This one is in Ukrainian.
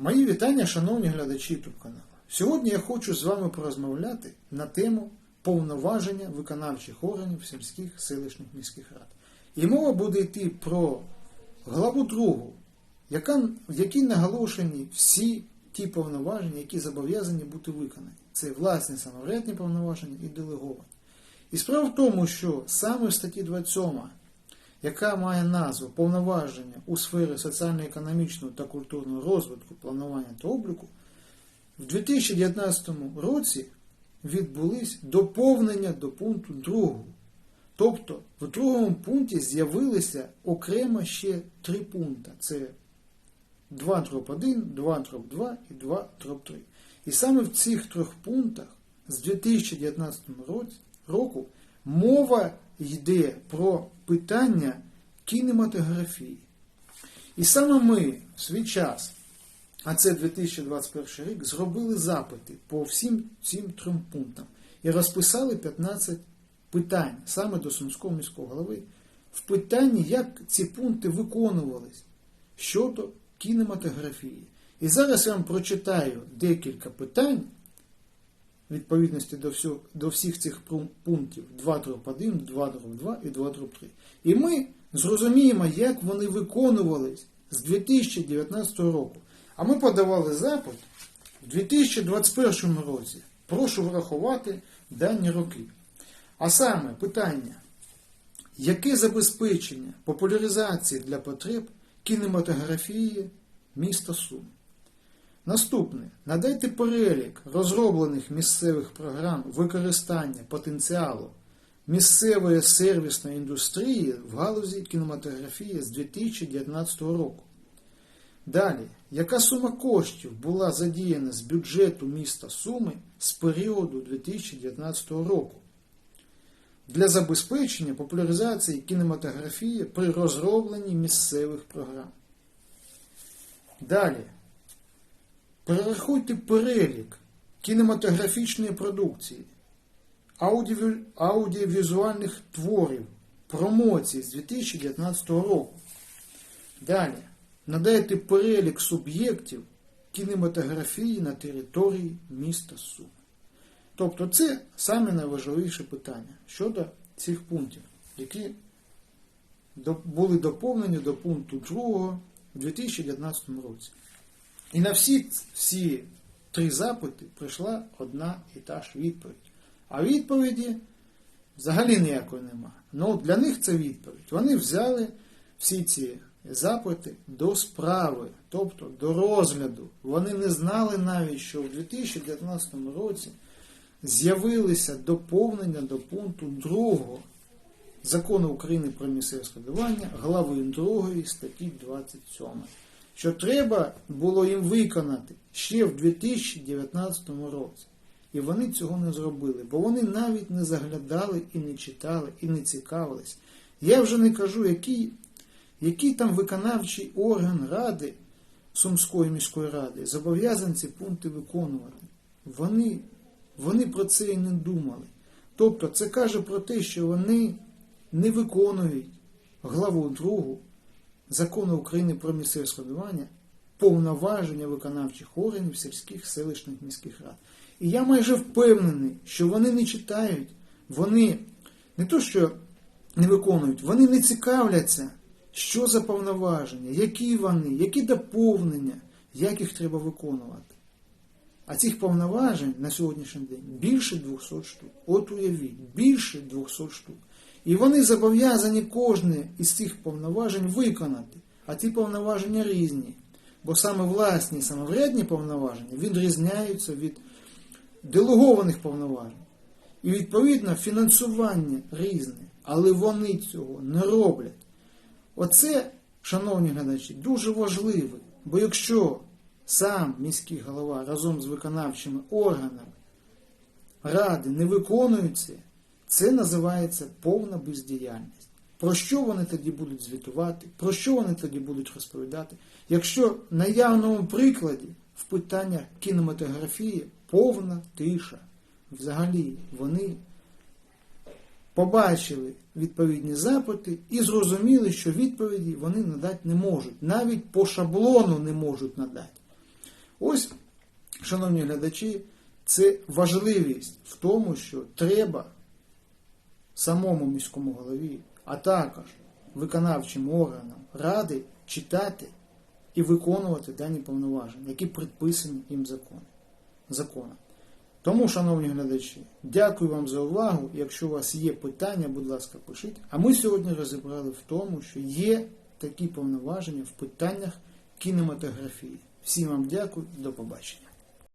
Мої вітання, шановні глядачі YouTube каналу. Сьогодні я хочу з вами порозмовляти на тему повноваження виконавчих органів сільських селищних міських рад. І мова буде йти про главу другу, яка, в якій наголошені всі ті повноваження, які зобов'язані бути виконані. Це власні самоврядні повноваження і делеговані. І справа в тому, що саме в статті 27 яка має назву повноваження у сфері соціально-економічного та культурного розвитку, планування та обліку, в 2019 році відбулись доповнення до пункту 2. Тобто в другому пункті з'явилися окремо ще три пункти. Це 2 дроп 1, 2 дроп 2 і 2 дроп 3. І саме в цих трьох пунктах з 2019 року мова йде про питання кінематографії. І саме ми в свій час, а це 2021 рік, зробили запити по всім цим трьом пунктам і розписали 15 питань саме до Сумського міського голови в питанні, як ці пункти виконувались щодо кінематографії. І зараз я вам прочитаю декілька питань відповідності до, всього, до всіх цих пунктів 2 дроп 1, 2 дроп 2 і 2 дроп 3. І ми зрозуміємо, як вони виконувались з 2019 року. А ми подавали запит в 2021 році. Прошу врахувати дані роки. А саме питання, яке забезпечення популяризації для потреб кінематографії міста Сум? Наступне. Надайте перелік розроблених місцевих програм використання потенціалу місцевої сервісної індустрії в галузі кінематографії з 2019 року. Далі, яка сума коштів була задіяна з бюджету міста Суми з періоду 2019 року для забезпечення популяризації кінематографії при розробленні місцевих програм? Далі. Перерахуйте перелік кінематографічної продукції, аудіовізуальних творів, промоцій з 2019 року. Далі. Надайте перелік суб'єктів кінематографії на території міста Сум. Тобто це саме найважливіше питання щодо цих пунктів, які були доповнені до пункту 2 у 2019 році. І на всі всі три запити прийшла одна і та ж відповідь. А відповіді взагалі ніякої нема. Ну для них це відповідь. Вони взяли всі ці запити до справи, тобто до розгляду. Вони не знали навіть, що в 2019 році з'явилися доповнення до пункту 2 Закону України про місцеве складування, глави 2 статті 27 що треба було їм виконати ще в 2019 році. І вони цього не зробили, бо вони навіть не заглядали і не читали, і не цікавились. Я вже не кажу, який, який там виконавчий орган ради Сумської міської ради зобов'язаний ці пункти виконувати. Вони, вони про це і не думали. Тобто це каже про те, що вони не виконують главу другу Закону України про місцеве складування повноваження виконавчих органів сільських селищних міських рад. І я майже впевнений, що вони не читають, вони не то, що не виконують, вони не цікавляться, що за повноваження, які вони, які доповнення, як їх треба виконувати. А цих повноважень на сьогоднішній день більше 200 штук. От уявіть, більше 200 штук. І вони зобов'язані кожне із цих повноважень виконати. А ці повноваження різні. Бо саме власні самоврядні повноваження відрізняються від делегованих повноважень. І відповідно фінансування різне. Але вони цього не роблять. Оце, шановні глядачі, дуже важливо. Бо якщо сам міський голова разом з виконавчими органами ради не виконують це, це називається повна бездіяльність. Про що вони тоді будуть звітувати, про що вони тоді будуть розповідати, якщо на явному прикладі в питаннях кінематографії повна тиша. Взагалі вони побачили відповідні запити і зрозуміли, що відповіді вони надати не можуть. Навіть по шаблону не можуть надати. Ось, шановні глядачі, це важливість в тому, що треба самому міському голові, а також виконавчим органам ради читати і виконувати дані повноваження, які предписані їм закон, законом. Тому, шановні глядачі, дякую вам за увагу. Якщо у вас є питання, будь ласка, пишіть. А ми сьогодні розібрали в тому, що є такі повноваження в питаннях кінематографії. Всім вам дякую, до побачення.